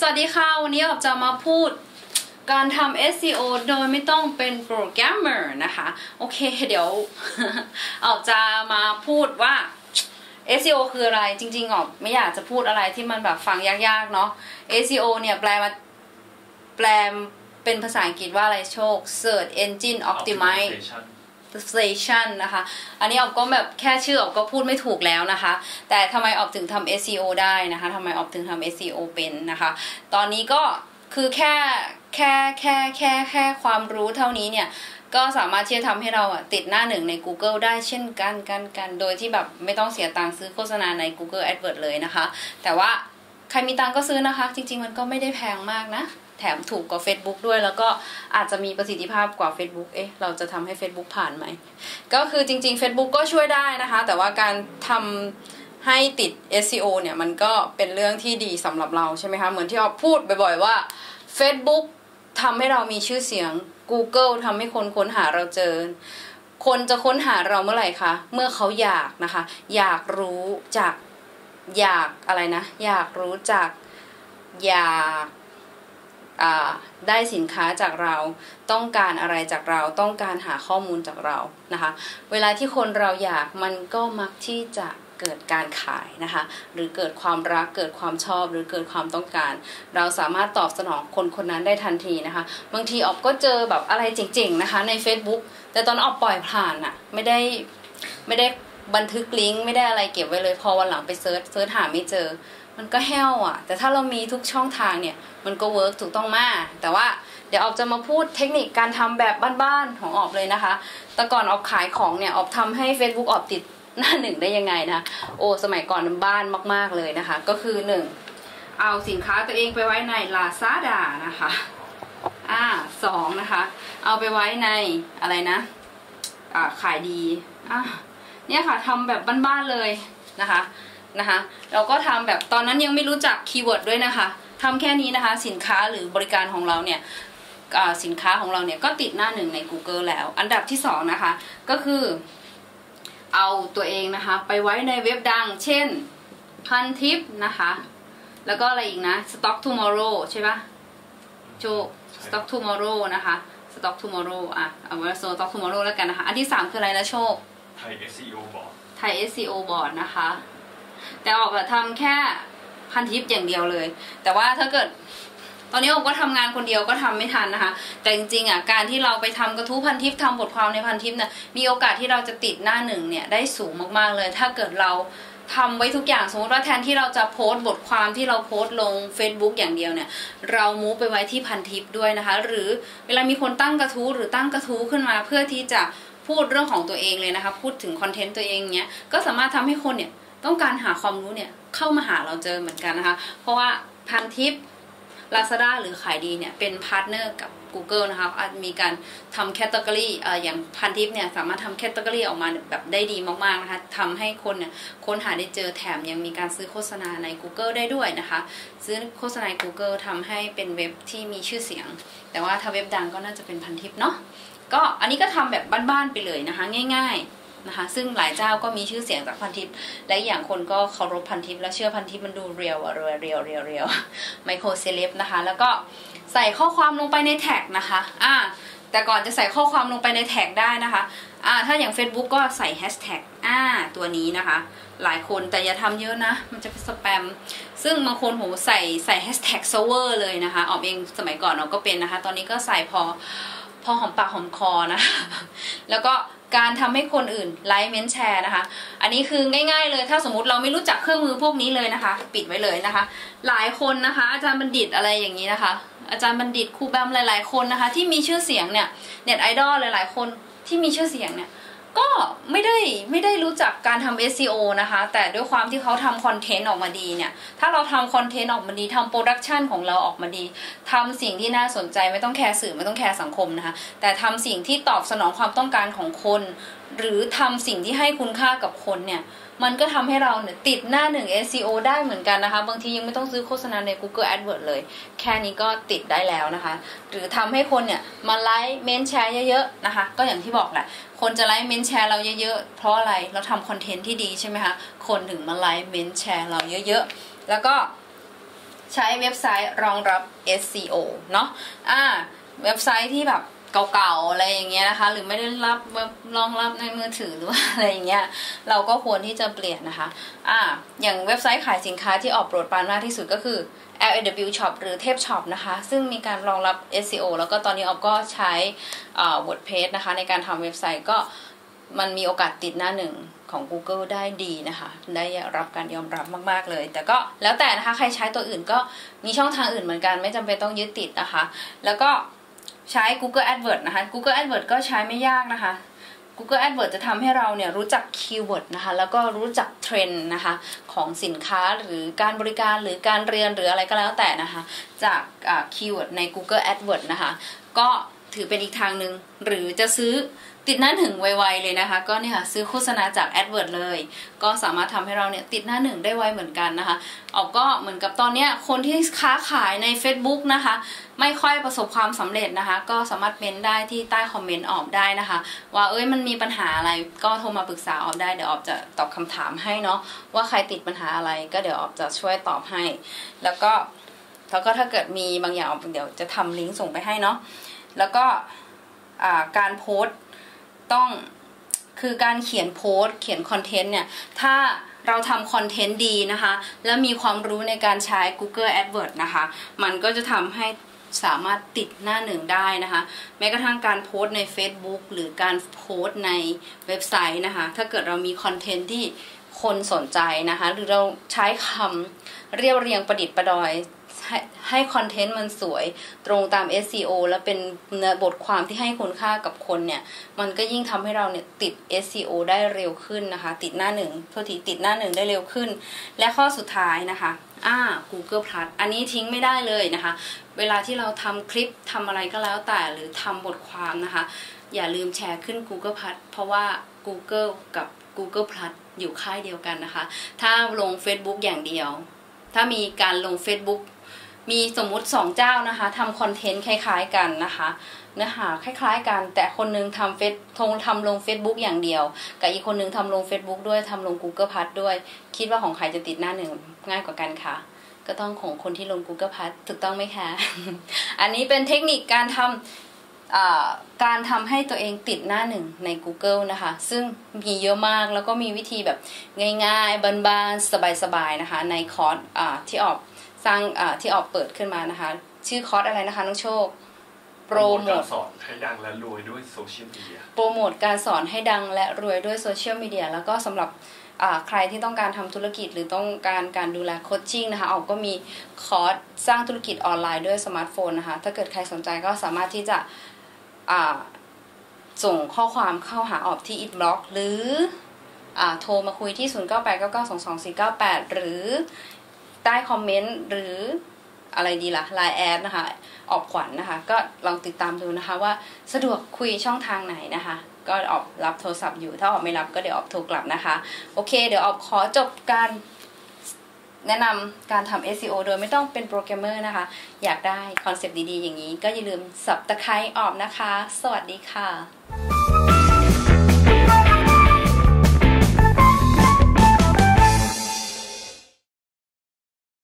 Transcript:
สวัสดีค่ะ วันนี้ออกจะมาพูดการทำ SEO โดยไม่ต้องเป็นโปรแกรมเมอร์นะคะ โอเคเดี๋ยวออกจะมาพูดว่า SEO คืออะไรจริงๆออกไม่อยากจะพูดอะไรที่มันแบบฟังยากๆเนาะ SEO เนี่ยแปลมาแปลเป็นภาษาอังกฤษว่าอะไรโชค Search Engine Optimization สเตชันนะคะ อันนี้ออกก็แบบแค่ชื่อออกก็พูดไม่ถูกแล้วนะคะ แต่ทำไมออกถึงทำ SEO ได้นะคะทำไมออกถึงทำ SEO เป็นนะคะ ตอนนี้ก็คือแค่แค่แค่แค่แค่ความรู้เท่านี้เนี่ยก็สามารถที่จะทำให้เราอะติดหน้าหนึ่งใน Google ได้เช่นกันกันกันโดยที่แบบไม่ต้องเสียตังค์ซื้อโฆษณาใน Google AdWords เลยนะคะ แต่ว่าใครมีตังก็ซื้อนะคะ จริง ๆ มันก็ไม่ได้แพงมากนะ แถมถูกกว่า Facebook ด้วย แล้วก็อาจจะมีประสิทธิภาพกว่า Facebook เอ๊ะเราจะทำให้ Facebook ผ่านไหม ก็คือจริง ๆ Facebook ก็ช่วยได้นะคะ แต่ว่าการทำให้ติด SEO เนี่ยมันก็เป็นเรื่องที่ดีสำหรับเราใช่ไหมคะ เหมือนที่เราพูดบ่อยๆว่า Facebook ทำให้เรามีชื่อเสียง Google ทำให้คนค้นหาเราเจอ คนจะค้นหาเราเมื่อไหร่คะ เมื่อเขาอยากนะคะ อยากรู้จากอยากอะไรนะ อยากรู้จากอยาก ได้สินค้าจากเราต้องการอะไรจากเราต้องการหาข้อมูลจากเรานะคะ เวลาที่คนเราอยากมันก็มักที่จะเกิดการขายนะคะ หรือเกิดความรักเกิดความชอบหรือเกิดความต้องการ เราสามารถตอบสนองคนคนนั้นได้ทันทีนะคะ บางทีออบก็เจอแบบอะไรเจ๋งๆนะคะใน Facebook แต่ตอนออบปล่อยผ่านอะไม่ได้ไม่ได้บันทึกลิงก์ไม่ได้อะไรเก็บไว้เลยพอวันหลังไปเซิร์ชเซิร์ชหาไม่เจอ มันก็แห้วอะ แต่ถ้าเรามีทุกช่องทางเนี่ยมันก็เวิร์กถูกต้องมาก แต่ว่าเดี๋ยวออบจะมาพูดเทคนิคการทำแบบบ้านๆของออบเลยนะคะ แต่ก่อนออบขายของเนี่ยออบทำให้ Facebook ออบติดหน้าหนึ่งได้ยังไงนะ โอ้สมัยก่อนบ้านมากๆเลยนะคะ ก็คือหนึ่งเอาสินค้าตัวเองไปไว้ใน Lazada นะคะอ่าสองนะคะ เอาไปไว้ในอะไรนะอ่าขายดีอ่าเนี่ยค่ะทำแบบบ้านๆเลยนะคะ นะคะเราก็ทำแบบตอนนั้นยังไม่รู้จักคีย์เวิร์ดด้วยนะคะทำแค่นี้นะคะสินค้าหรือบริการของเราเนี่ยสินค้าของเราเนี่ยก็ติดหน้าหนึ่งใน Google แล้ว อันดับที่สองนะคะก็คือ เอาตัวเองนะคะ ไปไว้ในเว็บดัง เช่นพันทิปนะคะ แล้วก็อะไรอีกนะ Stock Tomorrow ใช่ปะโจ Stock Tomorrow นะคะ Stock Tomorrow อะเอาไว้ Stock Tomorrow แล้วกันนะคะ อันที่สามคืออะไรนะโชคไทย SEO บอร์ดไทย SEO บอร์ดนะคะ แต่ออกแบบทำแค่พันทิปอย่างเดียวเลย แต่ว่าถ้าเกิดตอนนี้ออกก็ทำงานคนเดียวก็ทำไม่ทันนะคะ แต่จริงๆอะการที่เราไปทำกระทู้พันทิปทำบทความในพันทิปเนี่ยมีโอกาสที่เราจะติดหน้าหนึ่งเนี่ยได้สูงมากๆเลย ถ้าเกิดเราทำไว้ทุกอย่างสมมติว่าแทนที่เราจะโพสต์บทความที่เราโพสต์ลง Facebook อย่างเดียวเนี่ย เรามูฟไปไว้ที่พันทิปด้วยนะคะ หรือเวลามีคนตั้งกระทู้หรือตั้งกระทู้ขึ้นมาเพื่อที่จะพูดเรื่องของตัวเองเลยนะคะ พูดถึงคอนเทนต์ตัวเองเนี้ยก็สามารถทำให้คนเนี่ย ต้องการหาความรู้เนี่ยเข้ามาหาเราเจอเหมือนกันนะคะ เพราะว่าพันทิป Lazada หรือขายดีเนี่ยเป็นพาร์ทเนอร์กับ Google นะคะอาจมีการทำแคตตากรีอย่างพันทิปเนี่ยสามารถทำแคตตากรีออกมาแบบได้ดีมากๆนะคะทำให้คนเนี่ยค้นหาได้เจอแถมยังมีการซื้อโฆษณาใน Google ได้ด้วยนะคะ ซื้อโฆษณา Google ทำให้เป็นเว็บที่มีชื่อเสียง แต่ว่าถ้าเว็บดังก็น่าจะเป็นพันทิปเนาะก็อันนี้ก็ทำแบบบ้านๆไปเลยนะคะ ง่าย ๆ นะคะ ซึ่งหลายเจ้าก็มีชื่อเสียงจากพันทิป และอย่างคนก็เคารพพันทิป และเชื่อพันทิปมันดูเรียวอะเรียวเรียวเรียวเรียวไมโครเซเลบนะคะ แล้วก็ใส่ข้อความลงไปในแท็กนะคะอ่าแต่ก่อนจะใส่ข้อความลงไปในแท็กได้นะคะอ่าถ้าอย่าง Facebook ก็ใส่แฮชแท็กอ่าตัวนี้นะคะ หลายคนแต่อย่าทำเยอะนะ มันจะเป็นสแปม ซึ่งบางคนโหใส่ใส่แฮชแท็กเซเวอร์เลยนะคะ ออกเองสมัยก่อนเราก็เป็นนะคะ ตอนนี้ก็ใส่พอ พอหอมปากหอมคอนะ แล้วก็การทำให้คนอื่นไลค์เมนแชร์นะคะ อันนี้คือง่ายๆเลย ถ้าสมมติเราไม่รู้จักเครื่องมือพวกนี้เลยนะคะ ปิดไว้เลยนะคะ หลายคนนะคะ อาจารย์บัณฑิตอะไรอย่างนี้นะคะ อาจารย์บัณฑิตครูแบมหลาย ๆคนนะคะ ที่มีชื่อเสียงเนี่ยเน็ตไอดอลหลายๆ คนที่มีชื่อเสียงเนี่ย ก็ไม่ได้ไม่ได้รู้จักการทำ SEO นะคะ แต่ด้วยความที่เขาทำคอนเทนต์ออกมาดีเนี่ย ถ้าเราทำคอนเทนต์ออกมาดีทำโปรดักชันของเราออกมาดีทำสิ่งที่น่าสนใจไม่ต้องแคร์สื่อไม่ต้องแคร์สังคมนะคะ แต่ทำสิ่งที่ตอบสนองความต้องการของคนหรือทำสิ่งที่ให้คุณค่ากับคนเนี่ย มันก็ทำให้เราเนี่ยติดหน้าหนึ่ง SEO ได้เหมือนกันนะคะ บางทียังไม่ต้องซื้อโฆษณาใน Google AdWords เลย แค่นี้ก็ติดได้แล้วนะคะ หรือทำให้คนเนี่ยมาไลค์เมนแชร์เยอะๆนะคะ ก็อย่างที่บอกแหละ คนจะไลค์เมนแชร์เราเยอะๆ เพราะอะไร เราทำคอนเทนต์ที่ดีใช่ไหมคะ คนถึงมาไลค์เมนแชร์เราเยอะๆ แล้วก็ใช้เว็บไซต์รองรับ SEO เนาะอ่า เว็บไซต์ที่แบบ เก่าๆอะไรอย่างเงี้ยนะคะ หรือไม่ได้รับรองรับในมือถือหรือว่าอะไรอย่างเงี้ยเราก็ควรที่จะเปลี่ยนนะคะอ่าอย่างเว็บไซต์ขายสินค้าที่ออกโปรดปรานมากที่สุดก็คือ LAW Shop หรือเทพ Shop นะคะ ซึ่งมีการรองรับ SEO แล้วก็ตอนนี้ออฟก็ใช้ WordPress นะคะ ในการทำเว็บไซต์ก็มันมีโอกาสติดหน้าหนึ่งของ Google ได้ดีนะคะ ได้รับการยอมรับมาก ๆ เลย แต่ก็แล้วแต่นะคะ ใครใช้ตัวอื่นก็มีช่องทางอื่นเหมือนกัน ไม่จำเป็นต้องยึดติดนะคะ แล้วก็ ใช้ Google AdWords นะคะ Google AdWords ก็ใช้ไม่ยากนะคะ Google AdWords จะทำให้เราเนี่ยรู้จักคีย์เวิร์ดนะคะ แล้วก็รู้จักเทรนด์นะคะ ของสินค้าหรือการบริการหรือการเรียนหรืออะไรก็แล้วแต่นะคะ จากคีย์เวิร์ดใน Google AdWords นะคะ ก็ถือเป็นอีกทางหนึ่งหรือจะซื้อ ติดหน้าหนึ่งไวๆเลยนะคะ ก็เนี่ยค่ะซื้อโฆษณาจาก AdWords เลย ก็สามารถทำให้เราเนี่ยติดหน้าหนึ่งได้ไวเหมือนกันนะคะออกก็เหมือนกับตอนเนี้ยคนที่ค้าขายใน Facebook นะคะ ไม่ค่อยประสบความสำเร็จนะคะ ก็สามารถเมนได้ที่ใต้คอมเมนต์ออกได้นะคะ ว่าเอ้ยมันมีปัญหาอะไรก็โทรมาปรึกษาออกได้เดี๋ยวออกจะตอบคำถามให้เนาะว่าใครติดปัญหาอะไรก็เดี๋ยวออกจะช่วยตอบให้ แล้วก็แล้วก็ถ้าเกิดมีบางอย่างเดี๋ยวจะทำลิงก์ส่งไปให้เนาะแล้วก็การโพสต์ ต้องคือการเขียนโพสต์เขียนคอนเทนต์เนี่ยถ้าเราทำคอนเทนต์ดีนะคะ และมีความรู้ในการใช้ Google AdWords นะคะ มันก็จะทำให้สามารถติดหน้าหนึ่งได้นะคะ แม้กระทั่งการโพสต์ใน Facebook หรือการโพสต์ในเว็บไซต์นะคะ ถ้าเกิดเรามีคอนเทนต์ที่คนสนใจนะคะ หรือเราใช้คำ เรียบเรียงประดิษฐ์ประดอยให้ให้คอนเทนต์มันสวยตรงตาม SEO และเป็นบทความที่ให้คุณค่ากับคนเนี่ย มันก็ยิ่งทำให้เราเนี่ยติด SEO ได้เร็วขึ้นนะคะ ติดหน้าหนึ่งโทษทีติดหน้าหนึ่งได้เร็วขึ้น และข้อสุดท้ายนะคะอ่า Google Plus อันนี้ทิ้งไม่ได้เลยนะคะ เวลาที่เราทำคลิปทำอะไรก็แล้วแต่หรือทำบทความนะคะ อย่าลืมแชร์ขึ้น Google Plus เพราะว่า Google กับ Google Plus อยู่ค่ายเดียวกันนะคะ ถ้าลง Facebook อย่างเดียว ถ้ามีการลง Facebook มีสมมุติสองเจ้านะคะทำคอนเทนต์คล้าย ๆ กันนะคะเนื้อหาคล้าย ๆ กัน แต่คนนึงทำเฟซทงทำลง Facebook อย่างเดียว กับอีกคนนึงทำลง Facebook ด้วยทำลง Google p a s ด้วย คิดว่าของใครจะติดหน้าหนึ่งง่ายกว่ากันค่ะ ก็ต้องของคนที่ลง Google p a s ถูกต้องไหมคะ อันนี้เป็นเทคนิคการทำ การทำให้ตัวเองติดหน้าหนึ่งใน Google นะคะ ซึ่งมีเยอะมากแล้วก็มีวิธีแบบง่ายๆบานๆสบายๆนะคะ ในคอร์สที่ออกสร้างที่ออกเปิดขึ้นมานะคะ ชื่อคอร์สอะไรนะคะน้องโชคโปรโมทการสอนให้ดังและรวยด้วยโซเชียลมีเดียโปรโมทการสอนให้ดังและรวยด้วยโซเชียลมีเดียแล้วก็สำหรับใครที่ต้องการทำธุรกิจหรือต้องการการดูแลโคชชิ่งนะคะออกก็มีคอร์สสร้างธุรกิจออนไลน์ด้วยสมาร์ทโฟนนะคะ ถ้าเกิดใครสนใจก็สามารถที่จะ ส่งข้อความเข้าหาออกที่อินบล็อกหรืออโทรมาคุยที่ 0 9 8 9 9 2 2 4 9 8 หรือใต้คอมเมนต์หรืออะไรดีละ่ะไลน์แอดนะคะ ออกขวัญนนะคะ ก็ลองติดตามดูนะคะว่าสะดวกคุยช่องทางไหนนะคะ ก็ออกรับโทรศัพท์อยู่ ถ้าออกไม่รับก็เดี๋ยวออกโทรกลับนะคะ โอเค เดี๋ยวออกขอจบการ แนะนำการทำ SEO โดยไม่ต้องเป็นโปรแกรมเมอร์นะคะ อยากได้คอนเซปต์ดีๆ อย่างนี้ ก็อย่าลืมสับตะไคร้ออกนะคะ สวัสดีค่ะ